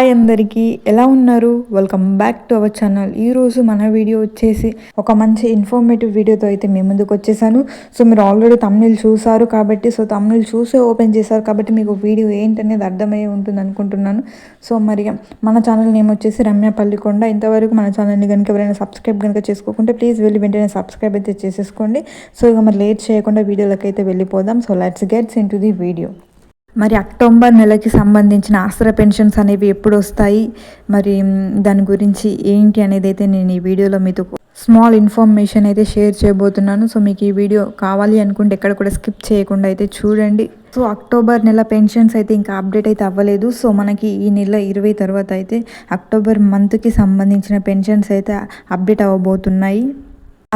Hi అందరికీ ఎలా ఉన్నారు? Welcome back to our channel ఈరోజు మన వీడియో వచ్చేసి ఒక మంచి ఇన్ఫర్మేటివ్ వీడియోతో అయితే మేము ముందుకు వచ్చేసాను. సో మీరు ఆల్రెడీ తమిళ్ చూసారు కాబట్టి సో తమిళ్ చూసే ఓపెన్ చేశారు కాబట్టి మీకు వీడియో ఏంటనేది అర్థమయ్యే ఉంటుంది అనుకుంటున్నాను. సో మరి మన ఛానల్ నేమ్ వచ్చేసి రమ్య పల్లికొండ. ఇంతవరకు మన ఛానల్ని కనుక ఎవరైనా సబ్స్క్రైబ్ కనుక చేసుకోకుంటే ప్లీజ్ వెళ్ళి వెంటనే సబ్స్క్రైబ్ అయితే చేసేసుకోండి. సో ఇక మరి లేట్ చేయకుండా వీడియోలకైతే వెళ్ళిపోదాం. So let's gets in the video మరి అక్టోబర్ నెలకి సంబంధించిన ఆసరా పెన్షన్స్ అనేవి ఎప్పుడు వస్తాయి మరి దాని గురించి ఏంటి అనేది అయితే నేను ఈ వీడియోలో మీతో స్మాల్ ఇన్ఫర్మేషన్ అయితే షేర్ చేయబోతున్నాను. సో మీకు ఈ వీడియో కావాలి అనుకుంటే ఎక్కడ కూడా స్కిప్ చేయకుండా అయితే చూడండి. సో అక్టోబర్ నెల పెన్షన్స్ అయితే ఇంకా అప్డేట్ అయితే అవ్వలేదు. సో మనకి ఈ నెల ఇరవై తర్వాత అయితే అక్టోబర్ మంత్కి సంబంధించిన పెన్షన్స్ అయితే అప్డేట్ అవ్వబోతున్నాయి.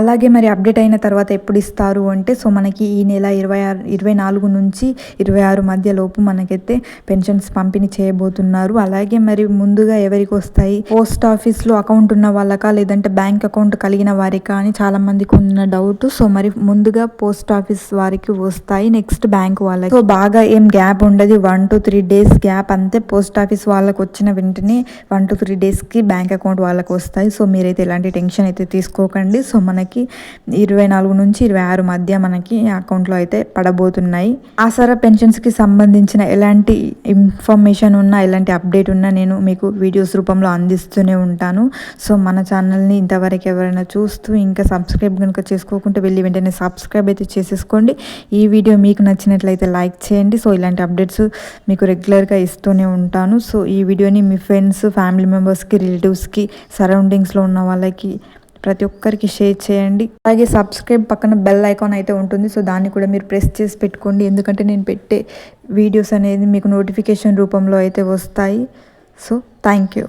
అలాగే మరి అప్డేట్ అయిన తర్వాత ఎప్పుడు ఇస్తారు అంటే సో మనకి ఈ నెల ఇరవై ఆరు ఇరవై నాలుగు నుంచి ఇరవై ఆరు మధ్యలోపు మనకైతే పెన్షన్స్ పంపిణీ చేయబోతున్నారు. అలాగే మరి ముందుగా ఎవరికి వస్తాయి? పోస్ట్ ఆఫీస్లో అకౌంట్ ఉన్న వాళ్ళకా లేదంటే బ్యాంక్ అకౌంట్ కలిగిన వారికా అని చాలా మందికి ఉన్న డౌట్. సో మరి ముందుగా పోస్ట్ ఆఫీస్ వారికి వస్తాయి నెక్స్ట్ బ్యాంక్ వాళ్ళకి. సో బాగా ఏం గ్యాప్ ఉండదు. One two three days gap అంతే. పోస్ట్ ఆఫీస్ వాళ్ళకి వచ్చిన వెంటనే వన్ టు త్రీ డేస్కి బ్యాంక్ అకౌంట్ వాళ్ళకి వస్తాయి. సో మీరైతే ఎలాంటి టెన్షన్ అయితే తీసుకోకండి. సో మనకి మనకి ఇరవై నాలుగు నుంచి ఇరవై ఆరు మధ్య మనకి అకౌంట్లో అయితే పడబోతున్నాయి. ఆసరా పెన్షన్స్కి సంబంధించిన ఎలాంటి ఇన్ఫర్మేషన్ ఉన్నా ఎలాంటి అప్డేట్ ఉన్నా నేను మీకు వీడియోస్ రూపంలో అందిస్తూనే ఉంటాను. సో మన ఛానల్ని ఇంతవరకు ఎవరైనా చూస్తూ ఇంకా సబ్స్క్రైబ్ కనుక చేసుకోకుంటే వెళ్ళి వెంటనే సబ్స్క్రైబ్ అయితే చేసేసుకోండి. ఈ వీడియో మీకు నచ్చినట్లయితే లైక్ చేయండి. సో ఇలాంటి అప్డేట్స్ మీకు రెగ్యులర్గా ఇస్తూనే ఉంటాను. సో ఈ వీడియోని మీ ఫ్రెండ్స్ ఫ్యామిలీ మెంబర్స్కి రిలేటివ్స్కి సరౌండింగ్స్లో ఉన్న వాళ్ళకి ప్రతి ఒక్కరికి షేర్ చేయండి. అలాగే సబ్స్క్రైబ్ పక్కన బెల్ ఐకాన్ అయితే ఉంటుంది. సో దాన్ని కూడా మీరు ప్రెస్ చేసి పెట్టుకోండి. ఎందుకంటే నేను పెట్టే వీడియోస్ అనేది మీకు నోటిఫికేషన్ రూపంలో అయితే వస్తాయి. So thank you.